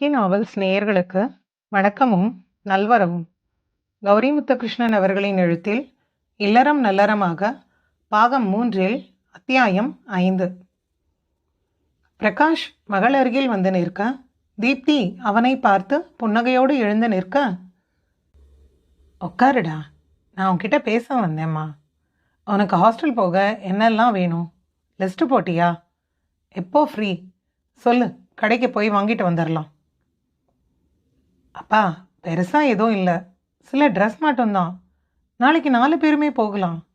RK novels நேயர்களுக்கு வணக்கமும் நல்வரவும். கௌரி முத்தகிருஷ்ணன் அவர்களின் எழுத்தில் இல்லறம் நல்லறமாக பாகம் மூன்றில் அத்தியாயம் ஐந்து. பிரகாஷ் மகள் அருகில் வந்து நிற்க தீப்தி அவனை பார்த்து புன்னகையோடு எழுந்து நிற்க உட்காருடா நான் உன்கிட்ட பேச வந்தேம்மா. உனக்கு ஹாஸ்டல் போக என்னெல்லாம் வேணும்? லிஸ்ட்டு போட்டியா? எப்போ ஃப்ரீ? சொல்லு கடைக்கு போய் வாங்கிட்டு வந்துடலாம் அப்பா பெருசாக எதுவும் இல்லை. சில ட்ரெஸ் மட்டும்தான். நாளைக்கு நாலு பேருமே போகலாம்.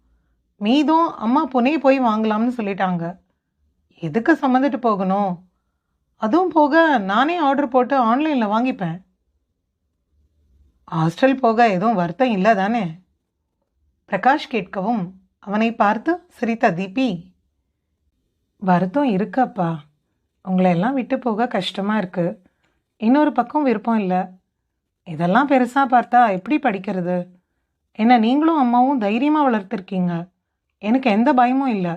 மீதும் அம்மா புனே போய் வாங்கலாம்னு சொல்லிட்டாங்க. எதுக்கு சம்மந்துட்டு போகணும்? அதுவும் போக நானே ஆர்டர் போட்டு ஆன்லைனில் வாங்கிப்பேன். ஹாஸ்டல் போக எதுவும் வருத்தம் இல்லை தானே? பிரகாஷ் கேட்கவும் அவனை பார்த்து சிரித்த தீபி வருத்தம் இருக்கப்பா உங்களை எல்லாம் விட்டு போக கஷ்டமாக இருக்குது இன்னொரு பக்கம் விருப்பம் இல்லை. இதெல்லாம் பெருசாக பார்த்தா எப்படி படிக்கிறது? என்ன நீங்களும் அம்மாவும் தைரியமாக வளர்த்துருக்கீங்க. எனக்கு எந்த பயமும் இல்லை.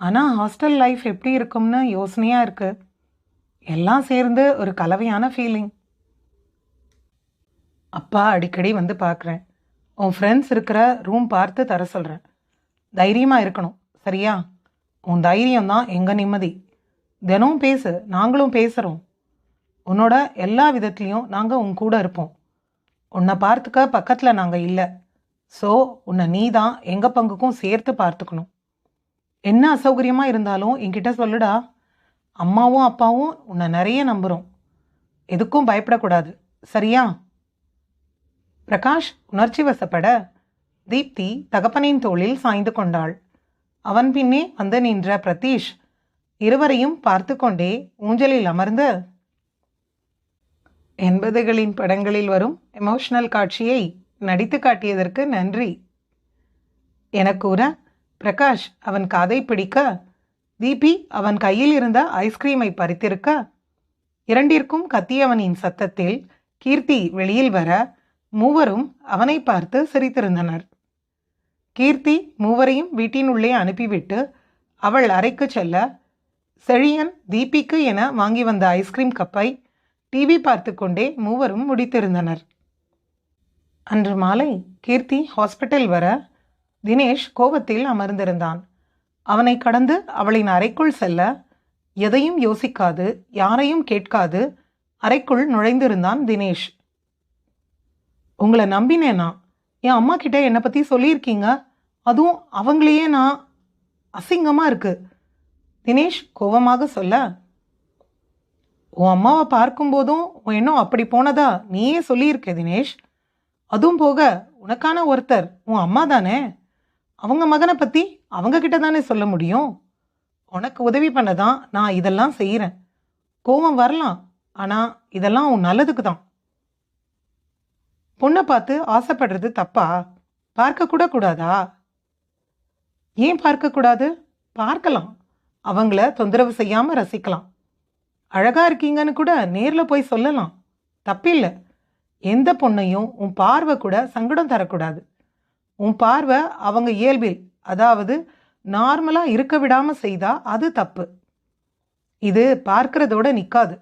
ஆனால் ஹாஸ்டல் லைஃப் எப்படி இருக்கும்னு யோசனையாக இருக்குது எல்லாம் சேர்ந்து ஒரு கலவையான ஃபீலிங் அப்பா அடிக்கடி வந்து பார்க்குறேன். உன் ஃப்ரெண்ட்ஸ் இருக்கிற ரூம் பார்த்து தர சொல்கிறேன் தைரியமாக இருக்கணும் சரியா? உன் தைரியம் தான் எங்கள் நிம்மதி. தினம் பேசு நாங்களும் பேசுகிறோம் உன்னோட எல்லா விதத்துலேயும் நாங்கள் உன் கூட இருப்போம். உன்னை பார்த்துக்க பக்கத்தில் நாங்கள் இல்லை. ஸோ உன்னை நீ தான் எங்கள் பங்குக்கும் சேர்த்து பார்த்துக்கணும். என்ன அசௌகரியமாக இருந்தாலும் என்கிட்ட சொல்லுடா. அம்மாவும் அப்பாவும் உன்னை நிறைய நம்புகிறோம் எதுக்கும் பயப்படக்கூடாது. சரியா? பிரகாஷ் உணர்ச்சி வசப்பட தீப்தி தகப்பனின் தோளில் சாய்ந்து கொண்டாள். அவன் பின்னே வந்து நின்ற பிரதீஷ் இருவரையும் பார்த்து கொண்டே ஊஞ்சலில் அமர்ந்து எண்பதுகளின் படங்களில் வரும் எமோஷனல் காட்சியை நடித்து காட்டியதற்கு நன்றி. என கூற பிரகாஷ் அவன் காதை பிடிக்க தீபி அவன் கையில் இருந்த ஐஸ்கிரீமை பறித்திருக்க இரண்டிற்கும் கத்தியவனின் சத்தத்தில் கீர்த்தி வெளியில் வர மூவரும் அவனை பார்த்து சிரித்திருந்தனர். கீர்த்தி மூவரையும் வீட்டினுள்ளே அனுப்பிவிட்டு அவள் அறைக்கு செல்ல செழியன் தீபிக்கு என வாங்கி வந்த ஐஸ்கிரீம் கப்பை டிவி பார்த்து கொண்டே மூவரும் முடித்திருந்தனர். அன்று மாலை கீர்த்தி ஹாஸ்பிட்டல் வர தினேஷ் கோபத்தில் அமர்ந்திருந்தான். அவனை கடந்து அவளின் அறைக்குள் செல்ல எதையும் யோசிக்காது யாரையும் கேட்காது அறைக்குள் நுழைந்திருந்தான் தினேஷ். உங்களை நம்பினேனா? என் அம்மா கிட்ட என்னை பற்றி சொல்லியிருக்கீங்க? அதுவும் அவங்களையே நான் அசிங்கமாக இருக்கு. தினேஷ் கோபமாக சொல்ல உன் அம்மாவை பார்க்கும்போதும் உன் எண்ணம் அப்படி போனதா நீயே சொல்லியிருக்க தினேஷ்? அதுவும் போக உனக்கான ஒருத்தர் உன் அம்மா தானே? அவங்க மகனை பற்றி அவங்கக்கிட்ட தானே சொல்ல முடியும்? உனக்கு உதவி பண்ண தான் நான் இதெல்லாம் செய்கிறேன் கோவம் வரலாம் ஆனால் இதெல்லாம் உன் நல்லதுக்கு தான். பொண்ணை பார்த்து ஆசைப்படுறது தப்பா? பார்க்கக்கூட கூடாதா? ஏன் பார்க்கக்கூடாது பார்க்கலாம். அவங்கள தொந்தரவு செய்யாமல் ரசிக்கலாம். அழகாக இருக்கீங்கன்னு கூட நேரில் போய் சொல்லலாம். தப்பில்லை. எந்த பொண்ணையும் உன் பார்வை கூட சங்கடம் தரக்கூடாது. உன் பார்வை அவங்க இயல்பில் அதாவது நார்மலாக இருக்க விடாமல் செய்தா அது தப்பு. இது பார்க்கறதோட நிற்காது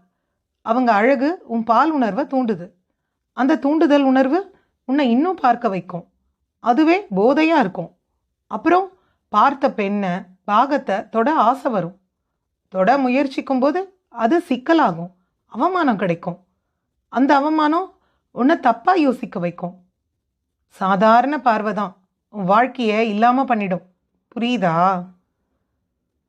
அவங்க அழகு உன் பால் உணர்வை தூண்டுது. அந்த தூண்டுதல் உணர்வு உன்னை இன்னும் பார்க்க வைக்கும். அதுவே போதையாக இருக்கும். அப்புறம் பார்த்த பெண்ணை பாகத்தை தொட ஆசை வரும். தொட முயற்சிக்கும் போது அது சிக்கலாகும். அவமானம் கிடைக்கும். அந்த அவமானம் உன்னை தப்பாக யோசிக்க வைக்கும். சாதாரண பார்வை தான். உன் வாழ்க்கையை இல்லாமல் பண்ணிடும். புரியுதா?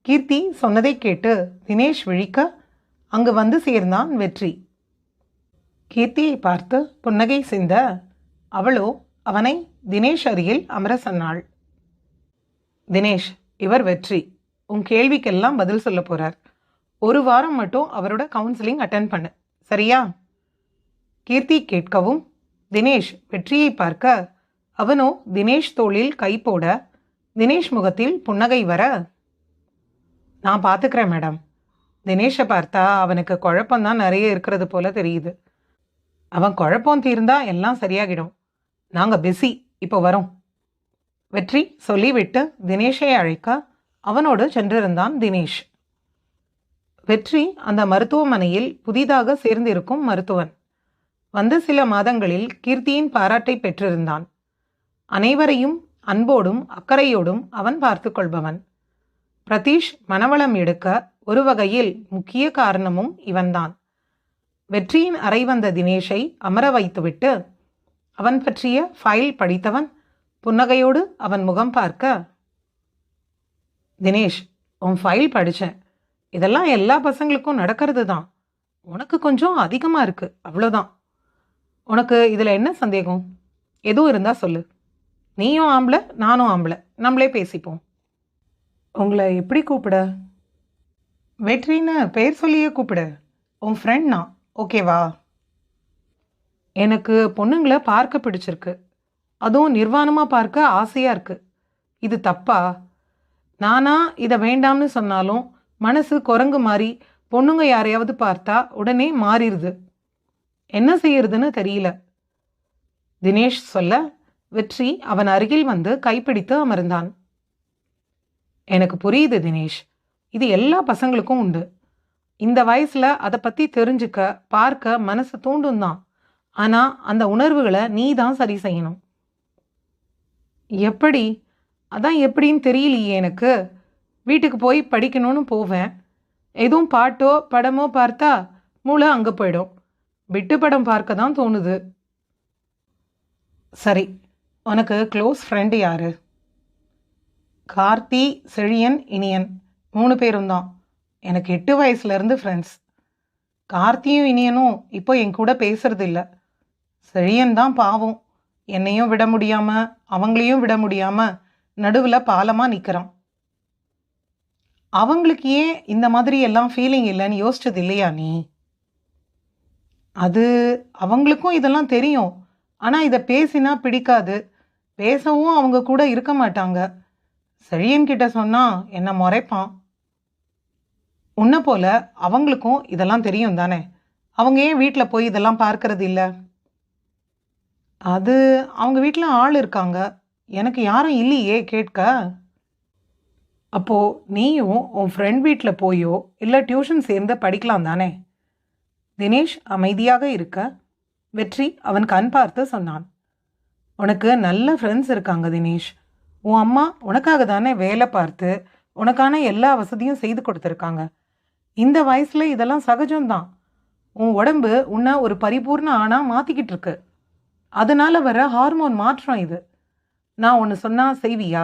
கீர்த்தி சொன்னதை கேட்டு தினேஷ் விழிக்க அங்கு வந்து சேர்ந்தான் வெற்றி. கீர்த்தியை பார்த்து புன்னகை சிந்த அவளோ அவனை தினேஷ் அருகில் அமர சொன்னாள். தினேஷ் இவர் வெற்றி. உன் கேள்விக்கெல்லாம் பதில் சொல்ல போகிறார் ஒரு வாரம் மட்டும் அவரோட கவுன்சிலிங் அட்டன் பண்ணு. சரியா? கீர்த்தி கேட்கவும் தினேஷ் வெற்றியை பார்க்க அவனோ தினேஷ் தோளில் கை போட தினேஷ் முகத்தில் புன்னகை வர நான் பார்த்துக்கிறேன் மேடம். தினேஷை பார்த்தா அவனுக்கு குழப்பம்தான் நிறைய இருக்கிறது போல தெரியுது. அவன் குழப்பம் தீர்ந்தா எல்லாம் சரியாகிடும். நாங்கள் பிஸி இப்போ வரோம். வெற்றி சொல்லிவிட்டு தினேஷை அழைக்க அவனோடு சென்றிருந்தான் தினேஷ். வெற்றி அந்த மருத்துவமனையில் புதிதாக சேர்ந்திருக்கும் மருத்துவன். வந்த சில மாதங்களில் கீர்த்தியின் பாராட்டை பெற்றிருந்தான். அனைவரையும் அன்போடும் அக்கறையோடும் அவன் பார்த்து கொள்பவன். பிரதீஷ் மனவளம் எடுக்க ஒரு வகையில் முக்கிய காரணமும் இவன்தான். வெற்றியின் அறை வந்த தினேஷை அமர வைத்துவிட்டு அவன் பற்றிய ஃபைல் படித்தவன் புன்னகையோடு அவன் முகம் பார்க்க தினேஷ் உன் ஃபைல் படித்தேன் இதெல்லாம் எல்லா பசங்களுக்கும் நடக்கிறது தான் உனக்கு கொஞ்சம் அதிகமாக இருக்குது அவ்வளோதான் உனக்கு இதில் என்ன சந்தேகம்? எதுவும் இருந்தால் சொல்லு. நீயும் ஆம்பளை நானும் ஆம்பளை. நம்மளே பேசிப்போம். உங்களை எப்படி கூப்பிட? வெற்றின்னு பெயர் சொல்லியே கூப்பிடு. உன் ஃப்ரெண்ட் நான். ஓகேவா எனக்கு பொண்ணுங்களை பார்க்க பிடிச்சிருக்கு. அதுவும் நிர்வாணமாக பார்க்க ஆசையாக இருக்குது இது தப்பா? நானா இதை வேண்டாம்னு சொன்னாலும் மனசு குரங்கு மாறி பொண்ணுங்க யாரையாவது பார்த்தா உடனே மாறிடுது. என்ன செய்யறதுன்னு தெரியல. தினேஷ் சொல்ல வெற்றி அவன் அருகில் வந்து கைப்பிடித்து அமர்ந்தான். எனக்கு புரியுது தினேஷ். இது எல்லா பசங்களுக்கும் உண்டு. இந்த வயசுல அதை பத்தி தெரிஞ்சுக்க பார்க்க மனசு தூண்டும் தான். ஆனா அந்த உணர்வுகளை நீ தான் சரி செய்யணும். எப்படி? அதான் எப்படின்னு தெரியலையே எனக்கு. வீட்டுக்கு போய் படிக்கணும்னு போவேன். எதுவும் பாட்டோ படமோ பார்த்தா மூளை அங்கே போயிடும். விட்டு படம் பார்க்க தான் தோணுது. சரி உனக்கு க்ளோஸ் ஃப்ரெண்டு யாரு? கார்த்தி செழியன் இனியன். மூணு பேரும் தான். எனக்கு எட்டு வயசுலேருந்து ஃப்ரெண்ட்ஸ் கார்த்தியும் இனியனும் இப்போ என் கூட பேசுறது இல்லை செழியன் தான் பாவம். என்னையும் விட முடியாமல் அவங்களையும் விட முடியாமல் நடுவில் பாலமாக நிற்கிறான் அவங்களுக்கு ஏன் இந்த மாதிரி எல்லாம் ஃபீலிங் இல்லைன்னு யோசிச்சது இல்லையா நீ? அது அவங்களுக்கும் இதெல்லாம் தெரியும். ஆனால் இதை பேசினா பிடிக்காது. பேசவும் அவங்க கூட இருக்க மாட்டாங்க. செழியன் சொன்னால் சொன்னா என்ன முறைப்பான்? உன்னை போல அவங்களுக்கும் இதெல்லாம் தெரியும் தானே? அவங்க ஏன் வீட்டில் போய் இதெல்லாம் பார்க்கறது இல்லை? அது அவங்க வீட்டில் ஆள் இருக்காங்க. எனக்கு யாரும் இல்லையே கேட்க. அப்போது நீயும் உன் ஃப்ரெண்ட் வீட்டில் போயோ இல்லை டியூஷன் சேர்ந்து படிக்கலாம் தானே? தினேஷ் அமைதியாக இருக்க வெற்றி அவன் கண் பார்த்து சொன்னான். உனக்கு நல்ல ஃப்ரெண்ட்ஸ் இருக்காங்க தினேஷ். உன் அம்மா உனக்காக தானே வேலை பார்த்து உனக்கான எல்லா வசதியும் செய்து கொடுத்துருக்காங்க. இந்த வயசில் இதெல்லாம் சகஜம்தான். உன் உடம்பு உன்னை ஒரு பரிபூர்ண ஆணாக மாற்றிக்கிட்டு இருக்கு. அதனால் வர ஹார்மோன் மாற்றம் இது. நான் ஒன்று சொன்னால் செய்வியா?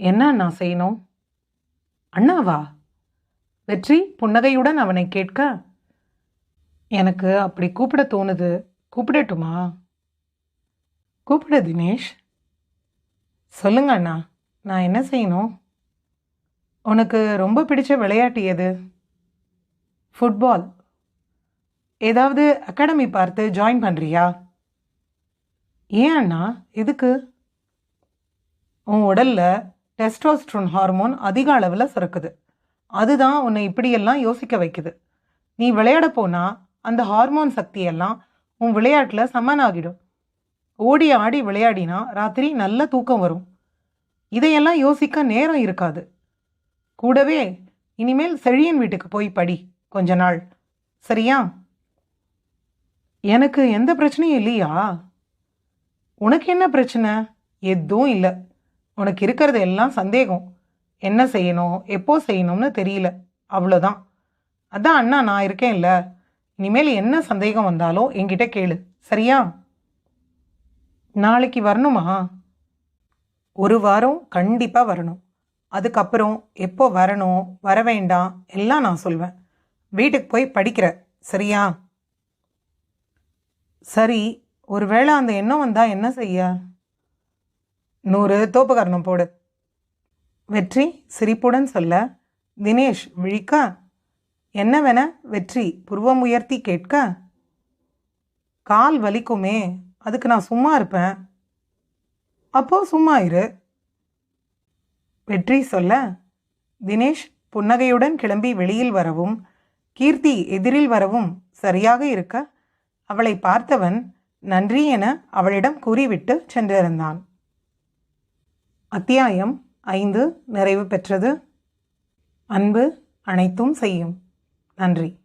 என்ன நான் செய்யணும்? அண்ணாவா? வெற்றி புன்னகையுடன் அவனை கேட்க எனக்கு அப்படி கூப்பிட தோணுது. கூப்பிடட்டுமா? கூப்பிட தினேஷ். சொல்லுங்க அண்ணா நான் என்ன செய்யணும்? உனக்கு ரொம்ப பிடிச்ச விளையாட்டு எது? ஃபுட்பால். ஏதாவது அகாடமி பார்த்து ஜாயின் பண்ணுறியா ஏன் அண்ணா எதுக்கு? உன் உடல்ல டெஸ்டோஸ்ட்ரோன் ஹார்மோன் அதிக அளவில் சுரக்குது. அதுதான் உன்னை இப்படியெல்லாம் யோசிக்க வைக்குது. நீ விளையாட போனால் அந்த ஹார்மோன் சக்தியெல்லாம் உன் விளையாட்டில் சமனாகிடும். ஓடி ஆடி விளையாடினா ராத்திரி நல்ல தூக்கம் வரும். இதையெல்லாம் யோசிக்க நேரம் இருக்காது. கூடவே இனிமேல் செழியன் வீட்டுக்கு போய் படி கொஞ்ச நாள். சரியா? எனக்கு எந்த பிரச்சனையும் இல்லையா? உனக்கு என்ன பிரச்சனை? எதுவும் இல்லை. உனக்கு இருக்கிறது எல்லாம் சந்தேகம். என்ன செய்யணும்? எப்போ செய்யணும்னு தெரியல. அவ்வளோதான் அதான் அண்ணா நான் இருக்கேன்ல. இனிமேல் என்ன சந்தேகம் வந்தாலும் என்கிட்ட கேளு. சரியா? நாளைக்கு வரணுமா? ஒரு வாரம் கண்டிப்பாக வரணும். அதுக்கப்புறம் எப்போ வரணும் வர வேண்டாம் எல்லாம் நான் சொல்வேன். வீட்டுக்கு போய் படிக்கிற. சரியா? சரி ஒருவேளை அந்த எண்ணம் வந்தால் என்ன செய்ய? நூறு தோப்புக்கரணம் போடு. வெற்றி சிரிப்புடன் சொல்ல தினேஷ் விழிக்க? என்னவென வெற்றி புருவம் உயர்த்தி கேட்க? கால் வலிக்குமே அதுக்கு நான் சும்மா இருப்பேன். அப்போ சும்மா இரு. வெற்றி சொல்ல தினேஷ் புன்னகையுடன் கிளம்பி வெளியில் வரவும் கீர்த்தி எதிரில் வரவும் சரியாக இருக்க? அவளை பார்த்தவன் நன்றி என அவளிடம் கூறிவிட்டு சென்றிருந்தான். அத்தியாயம் ஐந்து நிறைவு பெற்றது. அன்பு அனைத்தும் செய்யும். நன்றி.